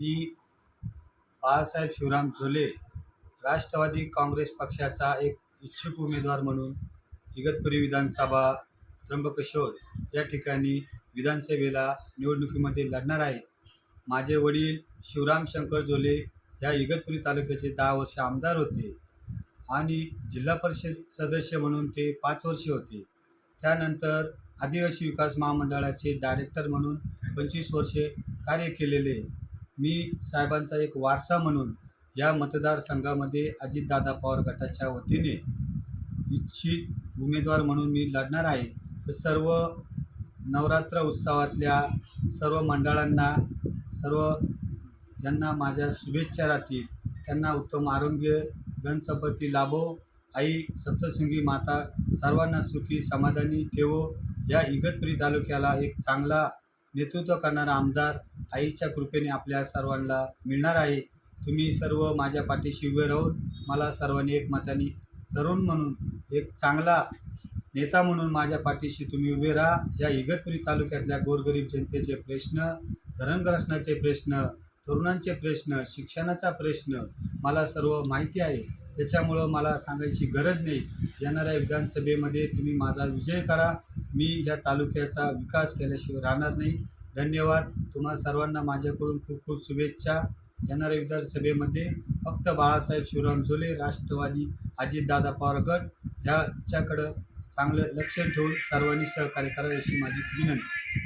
मी बाळासाहेब शिवराम झोले राष्ट्रवादी काँग्रेस पक्षाचा एक इच्छुक उमेदवार म्हणून इगतपुरी विधानसभा त्र्यंबकेश्वर या ठिकाणी विधानसभेला निवडणुकीमध्ये लढणार आहे. माझे वडील शिवराम शंकर झोले ह्या इगतपुरी तालुक्याचे दहा वर्ष आमदार होते आणि जिल्हा परिषद सदस्य म्हणून ते पाच वर्षे होते. त्यानंतर आदिवासी विकास महामंडळाचे डायरेक्टर म्हणून पंचवीस वर्षे कार्य केलेले मी साहेबांचा एक वारसा म्हणून या मतदारसंघामध्ये अजितदादा पवार गटाच्या वतीने इच्छित उमेदवार म्हणून मी लढणार आहे. तर सर्व नवरात्र उत्सवातल्या सर्व मंडळांना सर्व यांना माझ्या शुभेच्छा राहतील. त्यांना उत्तम आरोग्य धनसंपत्ती लाभो. आई सप्तशृंगी माता सर्वांना सुखी समाधानी ठेवो. या इगतपुरी तालुक्याला एक चांगला नेतृत्व करणारा आमदार आईच्या कृपेने आपल्या सर्वांना मिळणार आहे. तुम्ही सर्व माझ्या पाठीशी उभे राहून मला सर्वांनी एक मताने तरुण म्हणून एक चांगला नेता म्हणून माझ्या पाठीशी तुम्ही उभे राहा. या इगतपुरी तालुक्यातल्या गोरगरीब जनतेचे प्रश्न धरणग्रसनाचे प्रश्न तरुणांचे प्रश्न शिक्षणाचा प्रश्न मला सर्व माहिती आहे. त्याच्यामुळं मला सांगायची गरज नाही. येणाऱ्या विधानसभेमध्ये तुम्ही माझा विजय करा. मी या तालुक्याचा विकास केल्याशिवाय राहणार नाही. धन्यवाद. तुम्हा सर्वांना माझ्याकडून खूप खूप शुभेच्छा. येणाऱ्या विधानसभेमध्ये फक्त बाळासाहेब शिवराम झोले राष्ट्रवादी अजितदादा पवार गट ह्याच्याकडं चांगलं लक्ष ठेवून सर्वांनी सहकार्य करावे अशी माझी विनंती.